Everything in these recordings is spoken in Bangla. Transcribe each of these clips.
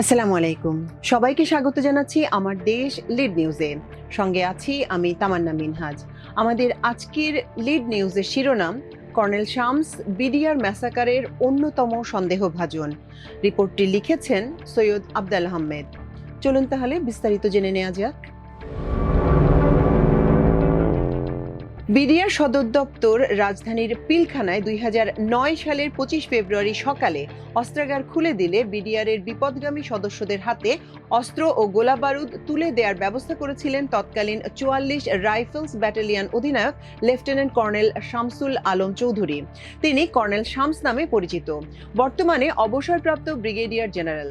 আসসালামু আলাইকুম। সবাইকে স্বাগত জানাচ্ছি আমার দেশ লিড নিউজে। সঙ্গে আছি আমি তামান্না মিনহাজ। আমাদের আজকের লিড নিউজের শিরোনাম, কর্নেল শামস বিডিআর ম্যাসাকারের অন্যতম সন্দেহভাজন। রিপোর্টটি লিখেছেন সৈয়দ আবদাল আহমেদ। চলুন তাহলে বিস্তারিত জেনে নেওয়া যাক। বিডিআর সদর দপ্তর রাজধানীর পিলখানায় দুই হাজার নয় সালের পঁচিশ ফেব্রুয়ারি সকালে অস্ত্রাগার খুলে দিলে বিডিআর এর বিপদগামী সদস্যদের হাতে অস্ত্র ও গোলাবারুদ তুলে দেওয়ার ব্যবস্থা করেছিলেন তৎকালীন চুয়াল্লিশ রাইফেলস ব্যাটালিয়ন অধিনায়ক লেফটেন্যান্ট কর্নেল শামসুল আলম চৌধুরী। তিনি কর্নেল শামস নামে পরিচিত। বর্তমানে অবসরপ্রাপ্ত ব্রিগেডিয়ার জেনারেল।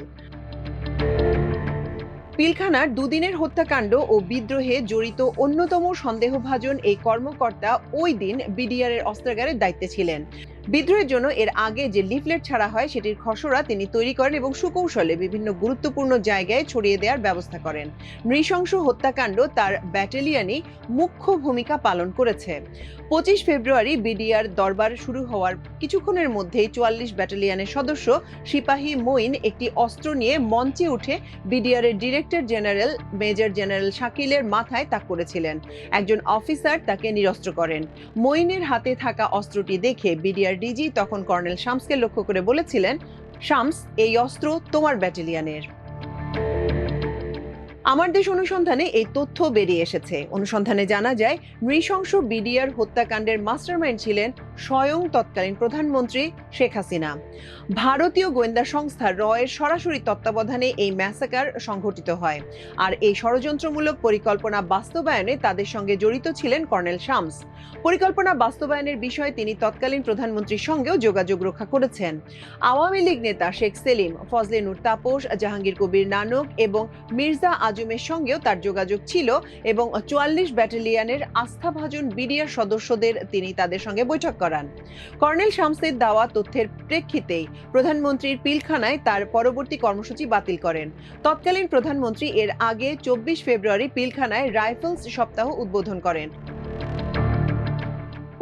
পিলখানার দুদিনের হত্যাকাণ্ড ও বিদ্রোহে জড়িত অন্যতম সন্দেহভাজন এই কর্মকর্তা ওই দিন বিডিআরের অস্ত্রাগারের দায়িত্বে ছিলেন। বিদ্রোহের জন্য এর আগে যে লিফলেট ছাড়া হয়, সেটির খসড়া তিনি তৈরি করেন এবং সুকৌশলে বিভিন্ন গুরুত্বপূর্ণ জায়গায় ছড়িয়ে দেওয়ার ব্যবস্থা করেন। নৃশংস হত্যাকাণ্ড তার ব্যাটালিয়নই মুখ্য ভূমিকা পালন করেছে। পঁচিশ ফেব্রুয়ারি বিডিআর দরবার শুরু হওয়ার কিছুক্ষণের মধ্যেই চুয়াল্লিশ ব্যাটালিয়ানের সদস্য সিপাহী মঈন একটি অস্ত্র নিয়ে মঞ্চে উঠে বিডিআর এর ডিরেক্টর জেনারেল, মেজর জেনারেল শাকিলের মাথায় তাক করেছিলেন। একজন অফিসার তাকে নিরস্ত্র করেন। মইনের হাতে থাকা অস্ত্রটি দেখে বিডিআর ডিজি তখন কর্নেল শামসকে লক্ষ্য করে বলেছিলেন, শামস, এই অস্ত্র তোমার ব্যাটালিয়ানের। আমার দেশ অনুসন্ধানে এই তথ্য বেরিয়ে এসেছে। অনুসন্ধানে জানা যায়, নৃশংস বিডিআর হত্যাকাণ্ডের মাস্টারমাইন্ড ছিলেন স্বয়ং তৎকালীন প্রধানমন্ত্রী শেখ হাসিনা। ভারতীয় গোয়েন্দা সংস্থা রয়ের সরাসরি তত্ত্বাবধানে এই ম্যাসাকার সংঘটিত হয়। আর এই ষড়যন্ত্রমূলক পরিকল্পনা বাস্তবায়নে তাদের সঙ্গে জড়িত ছিলেন কর্নেল শামস। পরিকল্পনা বাস্তবায়নের বিষয়ে তিনি তৎকালীন প্রধানমন্ত্রীর সঙ্গেও যোগাযোগ রক্ষা করেছেন। আওয়ামী লীগ নেতা শেখ সেলিম, ফজলে নুর তাপস, জাহাঙ্গীর কবির নানক এবং মির্জা আজমের সঙ্গেও তার যোগাযোগ ছিল এবং চুয়াল্লিশ ব্যাটালিয়নের আস্থাভাজন বিডিআর সদস্যদের তিনি তাদের সঙ্গে বৈঠক করান। কর্নেল শামসের দেওয়া তথ্যের প্রেক্ষিতেই প্রধানমন্ত্রীর পিলখানায় তার পরবর্তী কর্মসূচি বাতিল করেন। তৎকালীন প্রধানমন্ত্রী এর আগে চব্বিশ ফেব্রুয়ারি পিলখানায় রাইফেলস সপ্তাহ উদ্বোধন করেন।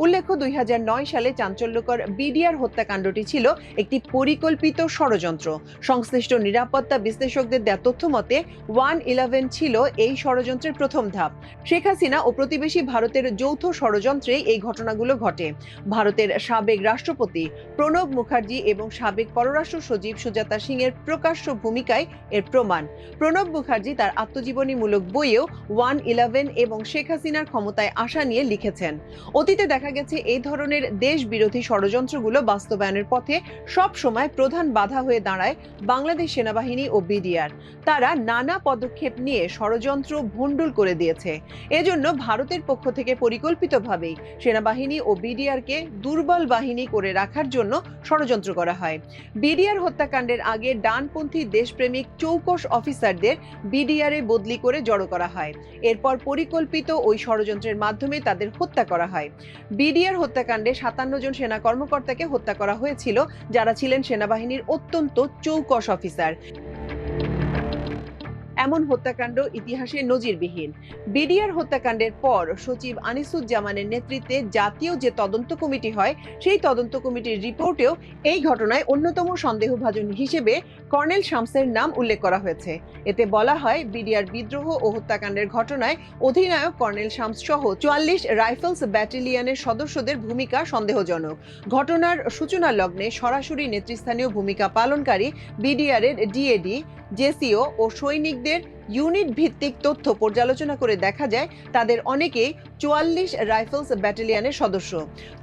উল্লেখ্য দুই হাজার নয় সালে চাঞ্চল্যকর বিডিআর হত্যাকাণ্ডটি ছিল একটি পরিকল্পিত ষড়যন্ত্র। সংশ্লিষ্ট নিরাপত্তা বিশ্লেষকদের দেওয়া তথ্য মতে, ওয়ান ইলেভেন ছিল এই ষড়যন্ত্রের প্রথম ধাপ। শেখ হাসিনা ও প্রতিবেশী ভারতের যৌথ ষড়যন্ত্রে এই ঘটনাগুলো ঘটে। ভারতের সাবেক রাষ্ট্রপতি প্রণব মুখার্জি এবং সাবেক পররাষ্ট্র সচিব সুজাতা সিং এর প্রকাশ্য ভূমিকায় এর প্রমাণ। প্রণব মুখার্জি তার আত্মজীবনীমূলক বইয়েও ওয়ান ইলেভেন এবং শেখ হাসিনার ক্ষমতায় আসা নিয়ে লিখেছেন। অতীতে দেখা গেছে, এই ধরনের দেশ বিরোধী ষড়যন্ত্রগুলো বাস্তবায়নের পথে সব সময় প্রধান বাধা হয়ে দাঁড়ায় বাংলাদেশ সেনাবাহিনী ও বিডিআর। তারা নানা পদক্ষেপ নিয়ে ষড়যন্ত্র ভণ্ডুল করে দিয়েছে। এজন্য ভারতের পক্ষ থেকে পরিকল্পিতভাবেই সেনাবাহিনী ও বিডিআরকে দুর্বল বাহিনী করে রাখার জন্য ষড়যন্ত্র করা হয়। বিডিআর হত্যাকাণ্ডের আগে ডানপন্থী দেশপ্রেমিক চৌকস অফিসারদের বিডিআরে বদলি করে জড়ো করা হয়। এরপর পরিকল্পিত ওই ষড়যন্ত্রের মাধ্যমে তাদের হত্যা করা হয়। বিডিআর হত্যাকাণ্ডে সাতান্ন জন সেনা কর্মকর্তাকে হত্যা করা হয়েছিল, যারা ছিলেন সেনাবাহিনীর অত্যন্ত চৌকস অফিসার। এমন হত্যাকাণ্ড ইতিহাসে নজিরবিহীন। বিডিআর হত্যাকাণ্ডের পর সচিব আনিসুজ্জামানের নেতৃত্বে জাতীয় যে তদন্ত কমিটি হয়, সেই তদন্ত কমিটির রিপোর্টেও এই ঘটনায় অন্যতম সন্দেহভাজন হিসেবে কর্নেল শামসের নাম উল্লেখ করা হয়েছে। এতে বলা হয়, বিডিআর বিদ্রোহ ও হত্যাকাণ্ডের ঘটনায় অধিনায়ক কর্নেল শামস সহ চুয়াল্লিশ রাইফেলস ব্যাটালিয়নের সদস্যদের ভূমিকা সন্দেহজনক। ঘটনার সূচনা লগ্নে সরাসরি নেতৃস্থানীয় ভূমিকা পালনকারী বিডিআর এর ডিএডি, জেসিও ও সৈনিকদের did? ইউনিট ভিত্তিক তথ্য পর্যালোচনা করে দেখা যায় তাদের অনেকেই চুয়াল্লিশ রাইফেলস ব্যাটালিয়নের সদস্য।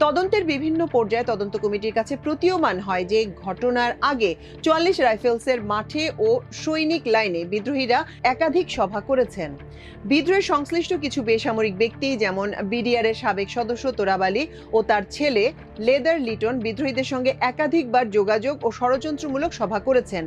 তদন্তের বিভিন্ন পর্যায়ে তদন্ত কমিটির কাছে প্রতীয়মান হয় যে ঘটনার আগে চুয়াল্লিশ রাইফেলসের মাঠে ও সৈনিক লাইনে বিদ্রোহীরা একাধিক সভা করেছেন। বিদ্রোহের সংশ্লিষ্ট কিছু বেসামরিক ব্যক্তি যেমন বিডিআর এর সাবেক সদস্য তোরাবালি ও তার ছেলে লেদার লিটন বিদ্রোহীদের সঙ্গে একাধিকবার যোগাযোগ ও ষড়যন্ত্রমূলক সভা করেছেন।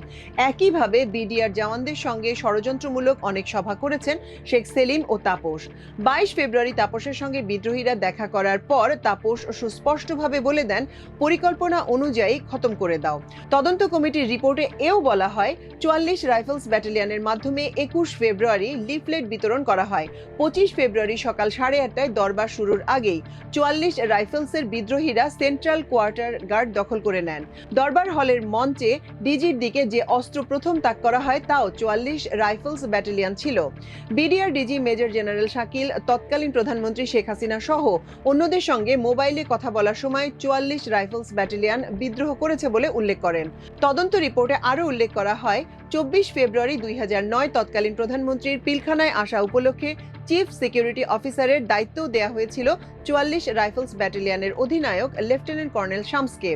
একইভাবে বিডিআর জওয়ানদের সঙ্গে ষড়যন্ত্রমূলক প্রচারমূলক অনেক সভা করেছেন শেখ সেলিম ও তাপস। বাইশ ফেব্রুয়ারি তাপসের সঙ্গে বিদ্রোহীরা দেখা করার পর তাপস সুস্পষ্টভাবে বলে দেন, পরিকল্পনা অনুযায়ী খতম করে দাও। তদন্ত কমিটির রিপোর্টে এও বলা হয়, চুয়াল্লিশ রাইফেলস ব্যাটালিয়নের মাধ্যমে একুশ ফেব্রুয়ারি লিফলেট বিতরণ করা হয়। পঁচিশ ফেব্রুয়ারি সকাল সাড়ে আটটায় দরবার শুরুর আগেই চুয়াল্লিশ রাইফেলসের বিদ্রোহীরা সেন্ট্রাল কোয়ার্টার গার্ড দখল করে নেন। দরবার হলের মঞ্চে ডিজির দিকে যে অস্ত্র প্রথম তাক করা হয়, তাও চুয়াল্লিশ রাইফেলস ব্যাটালিয়ন ছিল। BDR DG major general Shakil, তৎকালীন প্রধানমন্ত্রী শেখ হাসিনা সহ অন্যদের সঙ্গে মোবাইলে কথা বলার সময় চুয়াল্লিশ রাইফেলস ব্যাটালিয়ন বিদ্রোহ করেছে বলে উল্লেখ করেন। তদন্ত রিপোর্টে আরও উল্লেখ করা হয়, চব্বিশ ফেব্রুয়ারি দুই হাজার নয় তৎকালীন প্রধানমন্ত্রীর পিলখানায় আসা উপলক্ষে চিফ সিকিউরিটি অফিসারের দায়িত্ব দেয়া হয়েছিল চুয়াল্লিশ রাইফেলস ব্যাটালিয়নের অধিনায়ক লেফটেন্যান্ট কর্নেল শামসকে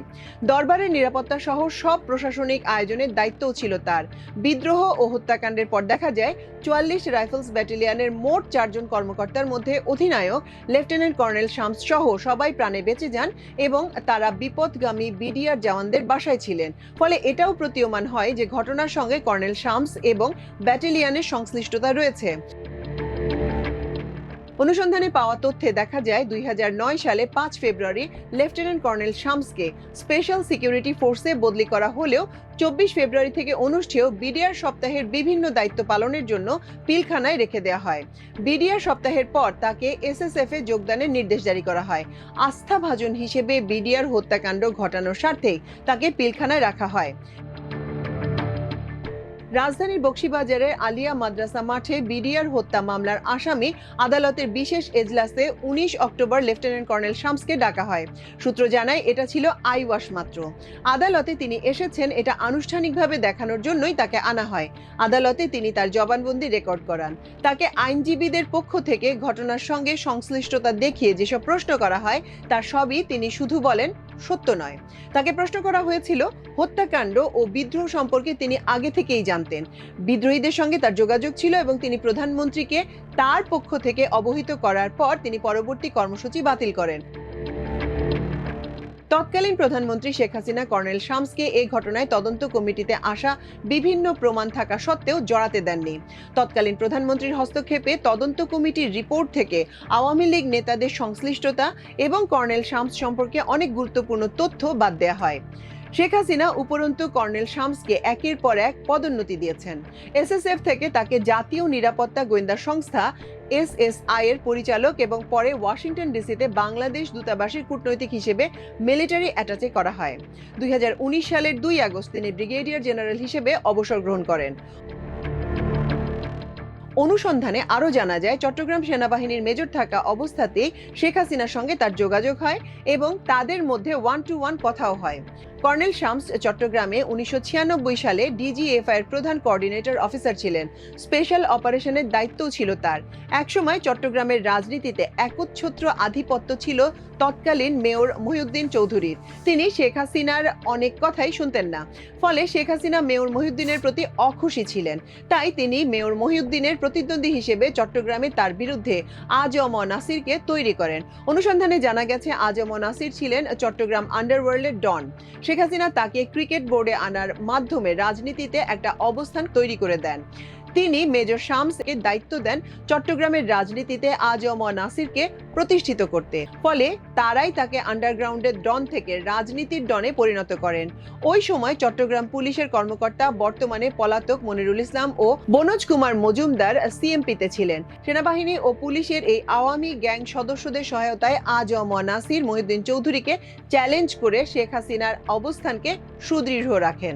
দরবারের নিরাপত্তা সহ সব প্রশাসনিক আয়োজনের দায়িত্বও ছিল তার। বিদ্রোহ ও হত্যাকাণ্ডের পর দেখা যায়, চুয়াল্লিশ রাইফেলস ব্যাটালিয়নের মোট চারজন কর্মকর্তার মধ্যে অধিনায়ক লেফটেন্যান্ট কর্নেল শামস সহ সবাই প্রাণে বেঁচে যান এবং তারা বিপদগামী বিডিআর জওয়ানদের বাসায় ছিলেন। ফলে এটাও প্রতীয়মান হয় যে ঘটনার সঙ্গে কর্নেল শামস এবং ব্যাটালিয়নের সংশ্লিষ্টতা রয়েছে। অনুসন্ধানে পাওয়া তথ্যে দেখা যায় দুই হাজার নয় সালে পাঁচ ফেব্রুয়ারি লেফটেন্যান্ট কর্নেল শামসকে স্পেশাল সিকিউরিটি ফোর্সে বদলি করা হলেও চব্বিশ ফেব্রুয়ারি থেকে অনুষ্ঠেয় বিডিআর সপ্তাহের বিভিন্ন দায়িত্ব পালনের জন্য পিলখানায় রেখে দেওয়া হয়। বিডিআর সপ্তাহের পর তাকে এসএসএফ এ যোগদানের নির্দেশ জারি করা হয়। আস্থাভাজন হিসেবে বিডিআর হত্যাকাণ্ড ঘটানোর স্বার্থে তাকে পিলখানায় রাখা হয়। রাজধানীর বক্সিবাজারের আলিয়া মাদ্রাসা মাঠে বিডিআর হত্যা মামলার আসামি আদালতের বিশেষ এজলাসে উনিশ অক্টোবর লেফটেন্যান্ট কর্নেল শামসকে ডাকা হয়। সূত্র জানায়, এটা ছিল আইওয়াশ মাত্র। আদালতে তিনি এসেছেন, এটা আনুষ্ঠানিকভাবে দেখানোর জন্যই তাকে আনা হয়। আদালতে তিনি তার জবানবন্দি রেকর্ড করান। তাকে আইনজীবীদের পক্ষ থেকে ঘটনার সঙ্গে সংশ্লিষ্টতা দেখিয়ে যেসব প্রশ্ন করা হয়, তার সবই তিনি শুধু বলেন সত্য নয়। তাকে প্রশ্ন করা হয়েছিল, হত্যাকাণ্ড ও বিদ্রোহ সম্পর্কে তিনি আগে থেকেই জানতেন। বিদ্রোহীদের সঙ্গে তার যোগাযোগ ছিল এবং তিনি প্রধানমন্ত্রীকে তার পক্ষ থেকে অবহিত করার পর তিনি পরবর্তী কর্মসূচি বাতিল করেন। তৎকালীন প্রধানমন্ত্রী শেখ হাসিনা, কর্নেল শামসকে এই ঘটনায় তদন্ত কমিটিতে আসা বিভিন্ন প্রমাণ থাকা সত্ত্বেও জড়াতে দেননি। তৎকালীন প্রধানমন্ত্রীর হস্তক্ষেপে তদন্ত কমিটির রিপোর্ট থেকে আওয়ামী লীগ নেতাদের সংশ্লিষ্টতা এবং কর্নেল শামস সম্পর্কে অনেক গুরুত্বপূর্ণ তথ্য বাদ দেওয়া হয়। শেখ হাসিনা উপরন্তু কর্নেল শামসকে একের পর এক পদোন্নতি দিয়েছেন। এসএসএফ থেকে তাকে জাতীয় নিরাপত্তা গোয়েন্দা সংস্থা এসএসআই এর পরিচালক এবং পরে ওয়াশিংটন ডিসিতে বাংলাদেশ দূতাবাসের কূটনৈতিক হিসেবে মিলিটারি অ্যাটাচে করা হয়। দুই সালের দুই আগস্ট তিনি ব্রিগেডিয়ার জেনারেল হিসেবে অবসর গ্রহণ করেন। অনুসন্ধানে আরও জানা যায়, চট্টগ্রাম সেনাবাহিনীর মেজর থাকা অবস্থাতেই শেখ হাসিনার সঙ্গে তার যোগাযোগ হয় এবং তাদের মধ্যে ওয়ান টু ওয়ান কথাও হয়। কর্নেল শামস চট্টগ্রামে উনিশশো ছিয়ানব্বই সালে ডিজিএফআই এর প্রধান কোঅর্ডিনেটর অফিসার ছিলেন। স্পেশাল অপারেশনের দায়িত্বও ছিল তার। একসময় চট্টগ্রামের রাজনীতিতে একচ্ছত্র আধিপত্য ছিল তৎকালীন মেয়র মহিউদ্দিন চৌধুরীর। তিনি শেখ হাসিনার অনেক কথাই শুনতেন না। ফলে শেখ হাসিনা মেয়র মহিউদ্দিনের প্রতি অখুশি ছিলেন। তাই তিনি মেয়র মহিউদ্দিনের প্রতিদ্বন্দ্বী হিসেবে চট্টগ্রামে তার বিরুদ্ধে আজম নাসিরকে তৈরি করেন। অনুসন্ধানে জানা গেছে, আজম নাসির ছিলেন চট্টগ্রাম আন্ডারওয়ার্ল্ডের ডন। শেখ হাসিনা তাকে ক্রিকেট বোর্ডে আনার মাধ্যমে রাজনীতিতে একটা অবস্থান তৈরি করে দেন। তিনি মেজর শামসকে দায়িত্ব দেন চট্টগ্রামের রাজনীতিতে আজম নাসিরকে প্রতিষ্ঠিত করতে। ফলে তারাই তাকে আন্ডারগ্রাউন্ডের ডন থেকে রাজনীতির ডনে পরিণত করেন। ওই সময় চট্টগ্রাম পুলিশের কর্মকর্তা বর্তমানে পলাতক মনিরুল ইসলাম ও বনোজ কুমার মজুমদার সিএমপিতে ছিলেন। সেনাবাহিনী ও পুলিশের এই আওয়ামী গ্যাং সদস্যদের সহায়তায় আজম নাসির মহিউদ্দিন চৌধুরীকে চ্যালেঞ্জ করে শেখ হাসিনার অবস্থানকে সুদৃঢ় রাখেন।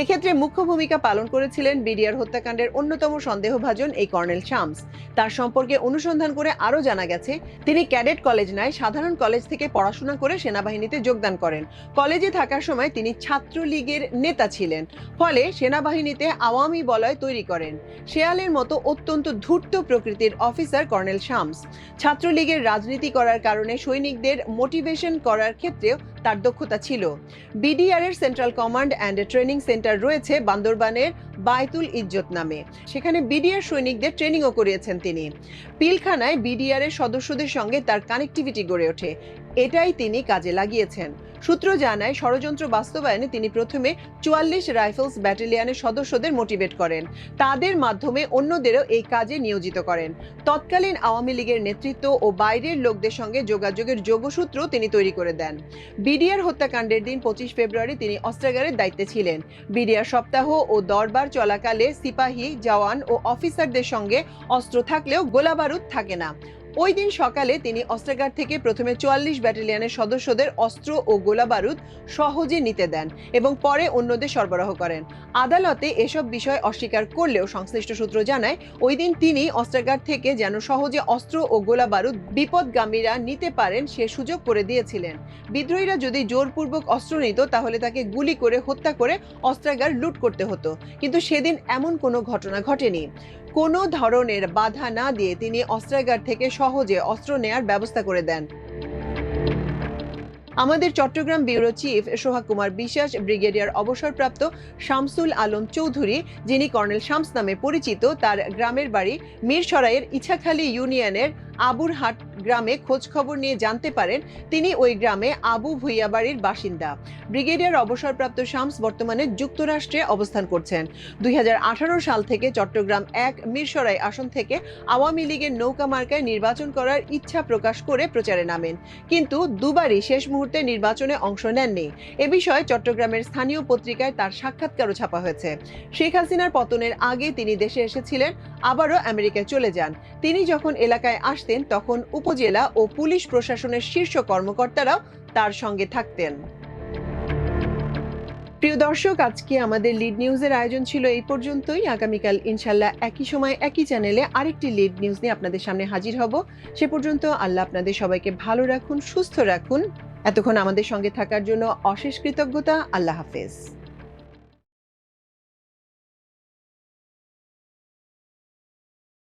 এক্ষেত্রে মুখ্য ভূমিকা পালন করেছিলেন বিডিআর হত্যাকাণ্ডের অন্যতম সন্দেহভাজন এই কর্নেল শামস। তার সম্পর্কে অনুসন্ধান করে আরও জানা গেছে, তিনি ক্যাডেট কলেজ নয়, সাধারণ কলেজ থেকে পড়াশোনা করে সেনাবাহিনীতে যোগদান করেন। কলেজে থাকার সময় তিনি ছাত্রলীগের নেতা ছিলেন, ফলে সেনাবাহিনীতে আওয়ামী বলয় তৈরি করেন। শেয়ালের মতো অত্যন্ত ধূর্ত প্রকৃতির অফিসার কর্নেল শামস। ছাত্রলীগের রাজনীতি করার কারণে সৈনিকদের মোটিভেশন করার ক্ষেত্রেও তার দক্ষতা ছিল। বিডিআর এর central command and training centre রয়েছে বান্দরবানের বায়তুল ইজ্জত নামে। সেখানে বিডিআর সৈনিকদের ট্রেনিংও করিয়েছেন তিনি। পিলখানায় বিডিআর এর সদস্যদের সঙ্গে তার কানেক্টিভিটি গড়ে ওঠে। এটাই তিনি কাজে লাগিয়েছেন। সূত্র জানায়, ষড়যন্ত্র বাস্তবায়নে তিনি প্রথমে চুয়াল্লিশ রাইফেলস ব্যাটালিয়নের সদস্যদের মোটিভেট করেন। তাদের মাধ্যমে অন্যদেরও এই কাজে নিয়োজিত করেন। তৎকালীন আওয়ামী লীগের নেতৃত্ব ও বাইরের লোকদের সঙ্গে যোগাযোগের যোগসূত্র তিনি তৈরি করে দেন। বিডিআর হত্যাকাণ্ডের দিন পঁচিশ ফেব্রুয়ারি তিনি অস্ত্রাগারের দায়িত্বে ছিলেন। বিডিআর সপ্তাহ ও দরবার চলাকালে সিপাহী, জওয়ান ও অফিসারদের সঙ্গে অস্ত্র থাকলেও গোলাবারুদ থাকে না। ওই দিন সকালে তিনি অস্ত্রাগার থেকে প্রথমে চুয়াল্লিশ ব্যাটালিয়নের সদস্যদের অস্ত্র ও গোলাবারুদ সহজে নিতে দেন এবং পরে অন্যদের সরবরাহ করেন। আদালতে এসব বিষয় অস্বীকার করলেও সংশ্লিষ্ট সূত্র জানায়, ওই দিন তিনি অস্ত্রাগার থেকে যেন সহজে অস্ত্র ও গোলাবারুদ বিপদগামীরা নিতে পারেন সে সুযোগ করে দিয়েছিলেন। বিদ্রোহীরা যদি জোরপূর্বক অস্ত্র নিত, তাহলে তাকে গুলি করে হত্যা করে অস্ত্রাগার লুট করতে হতো। কিন্তু সেদিন এমন কোনো ঘটনা ঘটেনি। কোনো ধরনের বাধা না দিয়ে তিনি অস্ত্রাগার থেকে সহজে অস্ত্র নেয়ার ব্যবস্থা করে দেন। আমাদের Chattogram bureau chief Soha Kumar Biswas, brigadier অবসরপ্রাপ্ত শামসুল আলম চৌধুরী, যিনি কর্নেল শামস নামে পরিচিত, তার গ্রামের বাড়ি মিরসরাইয়ের ইছাখালী ইউনিয়নের আবুরহাট গ্রামে খোঁজ খবর নিয়ে জানতে পারেন, তিনি ওই গ্রামে আবু ভুইয়া বাড়ির বাসিন্দা। ব্রিগেডিয়ার অবসরপ্রাপ্ত শামস বর্তমানে যুক্তরাষ্ট্রে অবস্থান করছেন। দুই সাল থেকে চট্টগ্রাম এক মিরসরাই আসন থেকে আওয়ামী লীগের নৌকা মার্কায় নির্বাচন করার ইচ্ছা প্রকাশ করে প্রচারে নামেন। কিন্তু দুবারই শেষ মুহূর্তে নির্বাচনে অংশ নেননি। এ বিষয়ে চট্টগ্রামের স্থানীয় পত্রিকায় তার সাক্ষাৎকারও ছাপা হয়েছে। শেখ হাসিনার পতনের আগে তিনি দেশে এসেছিলেন, আবারও আমেরিকায় চলে যান। তিনি যখন এলাকায় আসতেন, তখন উপজেলা ও পুলিশ প্রশাসনের শীর্ষ কর্মকর্তারাও তার সঙ্গে থাকতেন। প্রিয় দর্শক, আজকে আমাদের লিড নিউজের আয়োজন ছিল এই পর্যন্তই। আগামীকাল ইনশাল্লাহ একই সময়, একই চ্যানেলে আরেকটি লিড নিউজ নিয়ে আপনাদের সামনে হাজির হব। সে পর্যন্ত আল্লাহ আপনাদের সবাইকে ভালো রাখুন, সুস্থ রাখুন। এতক্ষণ আমাদের সঙ্গে থাকার জন্য অশেষ কৃতজ্ঞতা। আল্লাহ হাফেজ।